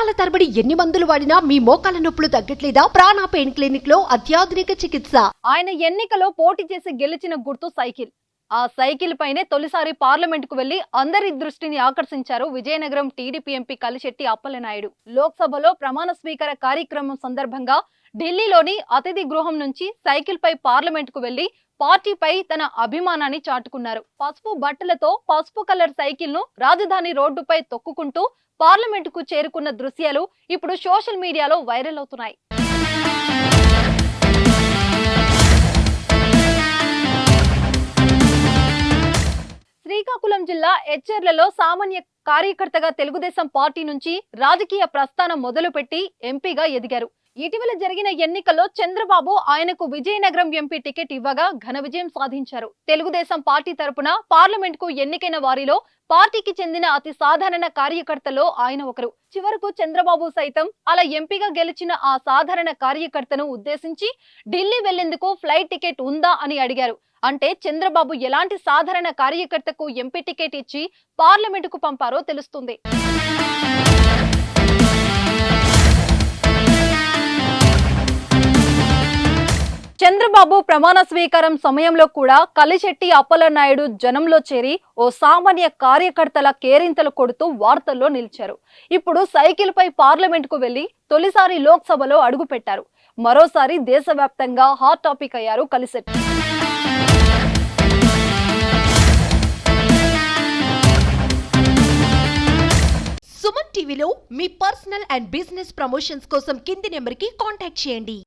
సంవత్సరాల తరబడి ఎన్ని మందులు వాడినా మీ మోకాల నొప్పులు తగ్గట్లేదా? ప్రాణ పెయిన్ క్లినిక్లో అత్యాధునిక చికిత్స. ఆయన ఎన్నికలో పోటీ చేసి గెలిచిన గుర్తు సైకిల్. ఆ సైకిల్ పైనే తొలిసారి పార్లమెంట్కు వెళ్ళి అందరి దృష్టిని ఆకర్షించారు విజయనగరం టీడీపీ ఎంపీ కలిశెట్టి అప్పలనాయుడు. లోక్సభలో ప్రమాణ స్వీకార కార్యక్రమం సందర్భంగా ఢిల్లీలోని అతిథి గృహం నుంచి సైకిల్ పై పార్లమెంట్కు వెళ్ళి పార్టీపై తన అభిమానాన్ని చాటుకున్నారు. పసుపు బట్టలతో పసుపు కలర్ సైకిల్ను రాజధాని రోడ్డుపై తొక్కుకుంటూ పార్లమెంట్కు చేరుకున్న దృశ్యాలు ఇప్పుడు సోషల్ మీడియాలో వైరల్ అవుతున్నాయి. శ్రీకాకుళం జిల్లా హెచ్ఎర్లలో సామాన్య కార్యకర్తగా తెలుగుదేశం పార్టీ నుంచి రాజకీయ ప్రస్థానం మొదలుపెట్టి ఎంపీగా ఎదిగారు. ఇటీవల జరిగిన ఎన్నికల్లో చంద్రబాబు ఆయనకు విజయనగరం ఎంపీ టికెట్ ఇవ్వగా ఘన విజయం సాధించారు. తెలుగుదేశం పార్టీ తరపున పార్లమెంట్కు ఎన్నికైన వారిలో పార్టీకి చెందిన అతి సాధారణ కార్యకర్తలో ఆయన ఒకరు. చివరకు చంద్రబాబు సైతం అలా ఎంపీగా గెలిచిన ఆ సాధారణ కార్యకర్తను ఉద్దేశించి ఢిల్లీ వెళ్ళేందుకు ఫ్లైట్ టికెట్ ఉందా అని అడిగారు. అంటే చంద్రబాబు ఎలాంటి సాధారణ కార్యకర్తకు ఎంపీ టికెట్ ఇచ్చి పార్లమెంటుకు పంపారో తెలుస్తుంది. చంద్రబాబు ప్రమాణ స్వీకారం సమయంలో కూడా కలిశెట్టి అప్పలనాయుడు జనంలో చేరి ఓ సామాన్య కార్యకర్తల కేరింతలు కొడుతూ వార్తల్లో నిలిచారు. ఇప్పుడు సైకిల్పై పార్లమెంట్కు వెళ్ళి తొలిసారి లోక్సభలో అడుగుపెట్టారు. మరోసారి దేశవ్యాప్తంగా హాట్ టాపిక్ అయ్యారు కలిశెట్టి. సుమన్ టీవీలో మీ పర్సనల్ అండ్ బిజినెస్ ప్రమోషన్స్ కోసం కింది నెంబర్కి కాంటాక్ట్ చేయండి.